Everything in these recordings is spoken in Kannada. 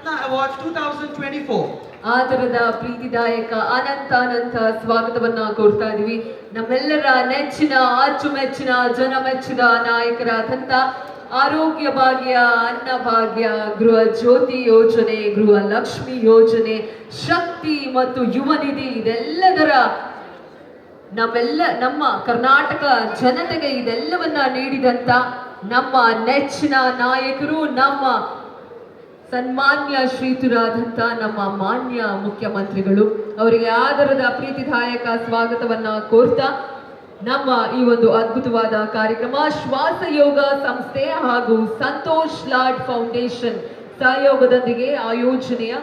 Ratna Awards 2024. ಆ ತರದ ಪ್ರೀತಿದಾಯಕ ಅನಂತ ಅನಂತ ಸ್ವಾಗತವನ್ನ ಕೋರ್ತಾ ಇದೀವಿ ನಮ್ಮೆಲ್ಲರ ನೆಚ್ಚಿನ, ಅಚ್ಚುಮೆಚ್ಚಿನ, ಜನಮೆಚ್ಚಿದ ನಾಯಕರಾದಂತ ಆರೋಗ್ಯ ಭಾಗ್ಯ, ಅನ್ನ ಭಾಗ್ಯ, ಗೃಹ ಜ್ಯೋತಿ ಯೋಜನೆ, ಗೃಹ ಲಕ್ಷ್ಮಿ ಯೋಜನೆ, ಶಕ್ತಿ ಮತ್ತು ಯುವ ನಿಧಿ ಇದೆಲ್ಲದರ ನಮ್ಮೆಲ್ಲ, ನಮ್ಮ ಕರ್ನಾಟಕ ಜನತೆಗೆ ಇದೆಲ್ಲವನ್ನ ನೀಡಿದಂತ ನಮ್ಮ ನೆಚ್ಚಿನ ನಾಯಕರು, ನಮ್ಮ ಸನ್ಮಾನ್ಯ ಶ್ರೀತುರಾದಂಥ ನಮ್ಮ ಮಾನ್ಯ ಮುಖ್ಯಮಂತ್ರಿಗಳು, ಅವರಿಗೆ ಆದರದ ಪ್ರೀತಿದಾಯಕ ಸ್ವಾಗತವನ್ನ ಕೋರ್ತಾ ನಮ್ಮ ಈ ಒಂದು ಅದ್ಭುತವಾದ ಕಾರ್ಯಕ್ರಮ ಶ್ವಾಸ ಯೋಗ ಸಂಸ್ಥೆ ಹಾಗೂ ಸಂತೋಷ್ ಲಾಡ್ ಫೌಂಡೇಶನ್ ಸಹಯೋಗದೊಂದಿಗೆ ಆಯೋಜನೆಯ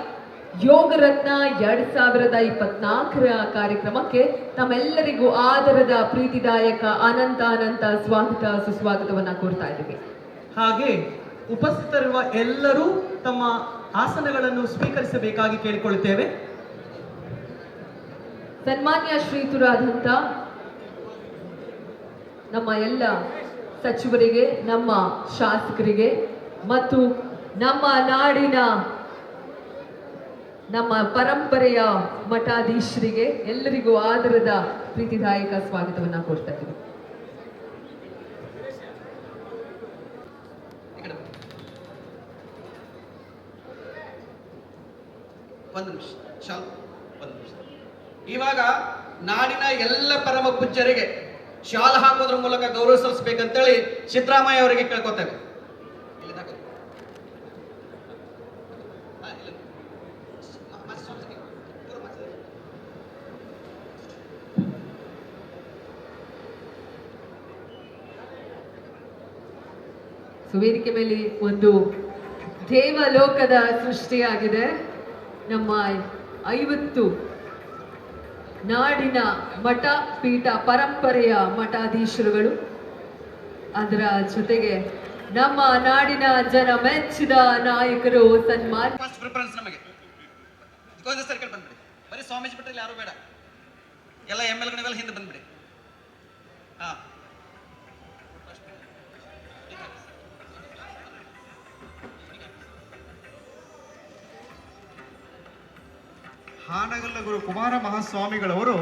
ಯೋಗ ರತ್ನ ಎರಡ್ ಸಾವಿರದ ಇಪ್ಪತ್ನಾಲ್ಕರ ಕಾರ್ಯಕ್ರಮಕ್ಕೆ ತಮ್ಮೆಲ್ಲರಿಗೂ ಆದರದ ಪ್ರೀತಿದಾಯಕ ಅನಂತ ಅನಂತ ಸ್ವಾಗತ ಸುಸ್ವಾಗತವನ್ನ ಕೋರ್ತಾ ಇದ್ದೀವಿ. ಹಾಗೆ ಉಪಸ್ಥಿತರಿರುವ ಎಲ್ಲರೂ ತಮ್ಮ ಆಸನಗಳನ್ನು ಸ್ವೀಕರಿಸಬೇಕಾಗಿ ಕೇಳಿಕೊಳ್ಳುತ್ತೇವೆ. ಸನ್ಮಾನ್ಯ ಶ್ರೀತುರಾದಂಥ ನಮ್ಮ ಎಲ್ಲ ಸಚಿವರಿಗೆ, ನಮ್ಮ ಶಾಸಕರಿಗೆ ಮತ್ತು ನಮ್ಮ ನಾಡಿನ ನಮ್ಮ ಪರಂಪರೆಯ ಮಠಾಧೀಶರಿಗೆ ಎಲ್ಲರಿಗೂ ಆದರದ ಪ್ರೀತಿದಾಯಕ ಸ್ವಾಗತವನ್ನು ಕೊಡ್ತಾ ಇದ್ದೀವಿ ಒಂದು ನಿಮಿಷ ಒಂದು ನಿಮಿಷ. ಇವಾಗ ನಾಡಿನ ಎಲ್ಲ ಪರಮ ಪೂಜ್ಯರಿಗೆ ಶಾಲ ಹಾಕೋದ್ರ ಮೂಲಕ ಗೌರವ ಸಲ್ಲಿಸಬೇಕಂತೇಳಿ ಸಿದ್ದರಾಮಯ್ಯ ಅವರಿಗೆ ಕೇಳ್ಕೊತೇವೆ. ವೇದಿಕೆ ಮೇಲೆ ಒಂದು ದೇವಲೋಕದ ಸೃಷ್ಟಿಯಾಗಿದೆ. ನಮ್ಮ ಐವತ್ತು ನಾಡಿನ ಮಠ ಪೀಠ ಪರಂಪರೆಯ ಮಠಾಧೀಶರುಗಳು. ಅದರ ಜೊತೆಗೆ ನಮ್ಮ ನಾಡಿನ ಜನ ಮೆಚ್ಚಿದ ನಾಯಕರು ಸನ್ಮಾನ್ ನಮಗೆ. ಸರ್ಕಲ್ ಸ್ವಾಮೀಜಿ ಬಿಟ್ಟರೆ ಯಾರು ಬೇಡ. ಎಲ್ಲ ಎಂ ಎಲ್ ಗಳಿಗೆಲ್ಲ ಹಿಂದೆ ಬಂದ್ಬಿಡಿ. ಹಾ. ಹಾನಗಲ್ಲ ಗುರು ಕುಮಾರ ಮಹಾಸ್ವಾಮಿಗಳವರು,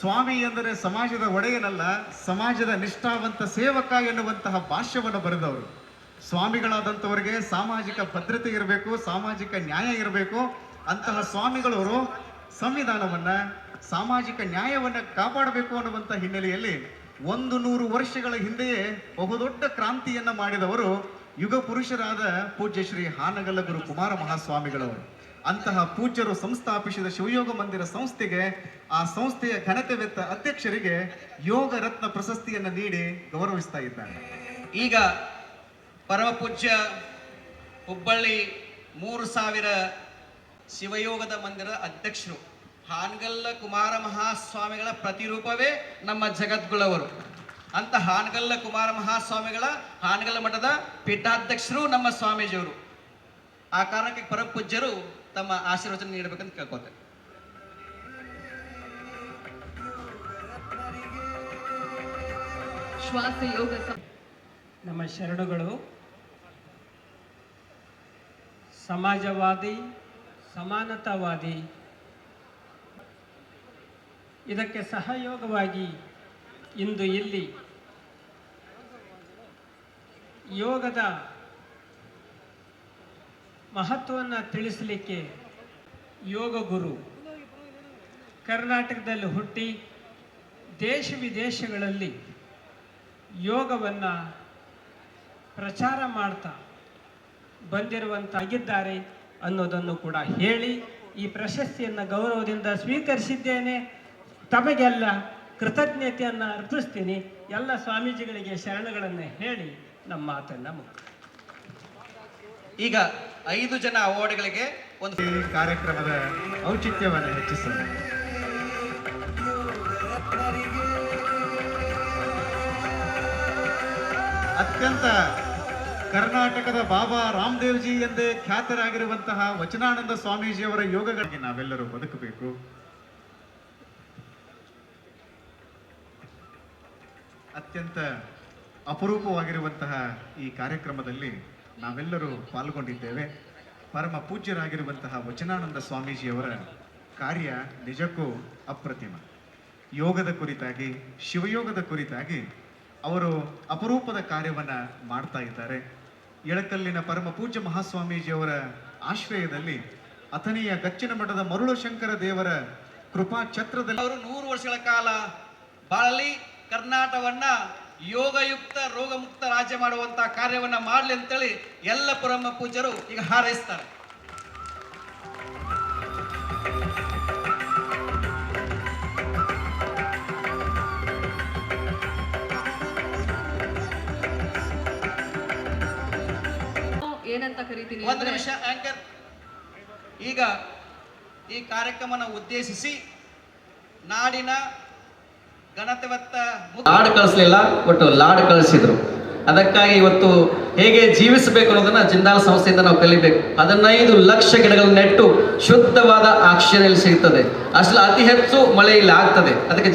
ಸ್ವಾಮಿ ಎಂದರೆ ಸಮಾಜದ ಒಡೆಯನಲ್ಲ, ಸಮಾಜದ ನಿಷ್ಠಾವಂತ ಸೇವಕ ಎನ್ನುವಂತಹ ಭಾಷ್ಯವನ್ನು ಬರೆದವರು. ಸ್ವಾಮಿಗಳಾದಂಥವರಿಗೆ ಸಾಮಾಜಿಕ ಭದ್ರತೆ ಇರಬೇಕು, ಸಾಮಾಜಿಕ ನ್ಯಾಯ ಇರಬೇಕು. ಅಂತಹ ಸ್ವಾಮಿಗಳವರು ಸಂವಿಧಾನವನ್ನ, ಸಾಮಾಜಿಕ ನ್ಯಾಯವನ್ನ ಕಾಪಾಡಬೇಕು ಅನ್ನುವಂಥ ಹಿನ್ನೆಲೆಯಲ್ಲಿ ಒಂದು ನೂರು ವರ್ಷಗಳ ಹಿಂದೆಯೇ ಬಹುದೊಡ್ಡ ಕ್ರಾಂತಿಯನ್ನು ಮಾಡಿದವರು ಯುಗ ಪುರುಷರಾದ ಪೂಜ್ಯ ಶ್ರೀ ಹಾನಗಲ್ಲ ಗುರು ಕುಮಾರ ಮಹಾಸ್ವಾಮಿಗಳವರು. ಅಂತಹ ಪೂಜ್ಯರು ಸಂಸ್ಥಾಪಿಸಿದ ಶಿವಯೋಗ ಮಂದಿರ ಸಂಸ್ಥೆಗೆ, ಆ ಸಂಸ್ಥೆಯ ಘನತೆವೆತ್ತ ಅಧ್ಯಕ್ಷರಿಗೆ ಯೋಗ ರತ್ನ ಪ್ರಶಸ್ತಿಯನ್ನು ನೀಡಿ ಗೌರವಿಸ್ತಾ ಇದ್ದಾರೆ. ಈಗ ಪರಮ ಪೂಜ್ಯ ಹುಬ್ಬಳ್ಳಿ ಮೂರು ಸಾವಿರ ಶಿವಯೋಗದ ಮಂದಿರ ಅಧ್ಯಕ್ಷರು ಹಾನಗಲ್ಲ ಕುಮಾರ ಮಹಾಸ್ವಾಮಿಗಳ ಪ್ರತಿರೂಪವೇ ನಮ್ಮ ಜಗದ್ಗುಳವರು ಅಂತ ಹಾನಗಲ್ಲ ಕುಮಾರ ಮಹಾಸ್ವಾಮಿಗಳ ಹಾನಗಲ್ಲ ಮಠದ ಪೀಠಾಧ್ಯಕ್ಷರು ನಮ್ಮ ಸ್ವಾಮೀಜಿಯವರು. ಆ ಕಾರಣಕ್ಕೆ ಪರಮ ಪೂಜ್ಯರು ತಮ್ಮ ಆಶೀರ್ವಚನ ನೀಡಬೇಕಂತ ಕೇಳ್ಕೊತೆ ಶ್ವಾಸ ಯೋಗ ನಮ್ಮ ಶರಣುಗಳು ಸಮಾಜವಾದಿ ಸಮಾನತಾವಾದಿ ಇದಕ್ಕೆ ಸಹಯೋಗವಾಗಿ ಇಂದು ಇಲ್ಲಿ ಯೋಗದ ಮಹತ್ವವನ್ನು ತಿಳಿಸಲಿಕ್ಕೆ ಯೋಗ ಗುರು ಕರ್ನಾಟಕದಲ್ಲಿ ಹುಟ್ಟಿ ದೇಶ ವಿದೇಶಗಳಲ್ಲಿ ಯೋಗವನ್ನು ಪ್ರಚಾರ ಮಾಡ್ತಾ ಬಂದಿರುವಂತಾಗಿದ್ದಾರೆ ಅನ್ನೋದನ್ನು ಕೂಡ ಹೇಳಿ ಈ ಪ್ರಶಸ್ತಿಯನ್ನು ಗೌರವದಿಂದ ಸ್ವೀಕರಿಸಿದ್ದೇನೆ. ತಮಗೆಲ್ಲ ಕೃತಜ್ಞತೆಯನ್ನು ಅರ್ಪಿಸ್ತೀನಿ. ಎಲ್ಲ ಸ್ವಾಮೀಜಿಗಳಿಗೆ ಶರಣಗಳನ್ನು ಹೇಳಿ ನಮ್ಮ ಮಾತನ್ನು ಮುಕ್ತ ಈಗ ಐದು ಜನ ಅವಾರ್ಡ್ಗಳಿಗೆ ಒಂದು ಕಾರ್ಯಕ್ರಮದ ಔಚಿತ್ಯವನ್ನು ಹೆಚ್ಚಿಸಲು ಅತ್ಯಂತ ಕರ್ನಾಟಕದ ಬಾಬಾ ರಾಮದೇವ್ಜಿ ಎಂದೇ ಖ್ಯಾತರಾಗಿರುವಂತಹ ವಚನಾನಂದ ಸ್ವಾಮೀಜಿಯವರ ಯೋಗಗಳಿಗೆ ನಾವೆಲ್ಲರೂ ಬದುಕಬೇಕು. ಅತ್ಯಂತ ಅಪರೂಪವಾಗಿರುವಂತಹ ಈ ಕಾರ್ಯಕ್ರಮದಲ್ಲಿ ನಾವೆಲ್ಲರೂ ಪಾಲ್ಗೊಂಡಿದ್ದೇವೆ. ಪರಮ ಪೂಜ್ಯರಾಗಿರುವಂತಹ ವಚನಾನಂದ ಸ್ವಾಮೀಜಿಯವರ ಕಾರ್ಯ ನಿಜಕ್ಕೂ ಅಪ್ರತಿಮ. ಯೋಗದ ಕುರಿತಾಗಿ, ಶಿವಯೋಗದ ಕುರಿತಾಗಿ ಅವರು ಅಪರೂಪದ ಕಾರ್ಯವನ್ನು ಮಾಡ್ತಾ ಇದ್ದಾರೆ. ಇಳಕಲ್ಲಿನ ಪರಮ ಪೂಜ್ಯ ಮಹಾಸ್ವಾಮೀಜಿಯವರ ಆಶ್ರಯದಲ್ಲಿ ಅಥನಿಯ ಗಚ್ಚಿನ ಮಠದ ಮರುಳು ಶಂಕರ ದೇವರ ಕೃಪಾ ಛತ್ರದಲ್ಲಿ ಅವರು ನೂರು ವರ್ಷಗಳ ಕಾಲ ಬಾಳಲಿ ಕರ್ನಾಟಕವನ್ನ ಯೋಗಯುಕ್ತ ರೋಗಮುಕ್ತ ರಾಜ್ಯ ಮಾಡುವಂತಹ ಕಾರ್ಯವನ್ನ ಮಾಡಲಿ ಅಂತೇಳಿ ಎಲ್ಲ ಪುರಮ್ಮ ಪೂಜರು ಈಗ ಹಾರೈಸ್ತಾರೆ. ಏನಂತ ಕರಿತೀನಿ ಒಂದು ನಿಮಿಷ ಆಂಕರ್ ಈಗ ಈ ಕಾರ್ಯಕ್ರಮನ ಉದ್ದೇಶಿಸಿ ನಾಡಿನ ಲಾಡ್ ಕಳಿಸ್ಲಿಲ್ಲ, ಒಟ್ಟು ಲಾಡ್ ಕಳಿಸಿದ್ರು. ಅದಕ್ಕಾಗಿ ಇವತ್ತು ಹೇಗೆ ಜೀವಿಸಬೇಕು ಅನ್ನೋದನ್ನ ಜಿಂದಾಲ್ ಸಂಸ್ಥೆಯಿಂದ ನಾವು ಕಲಿಬೇಕು. ಹದಿನೈದು ಲಕ್ಷ ಗಿಡಗಳನ್ನು ನೆಟ್ಟು ಶುದ್ಧವಾದ ಆಕ್ಸಿಜನ್ ಸಿಗ್ತದೆ. ಅಷ್ಟು ಅತಿ ಹೆಚ್ಚು ಮಳೆ ಇಲ್ಲಿ ಆಗ್ತದೆ. ಅದಕ್ಕೆ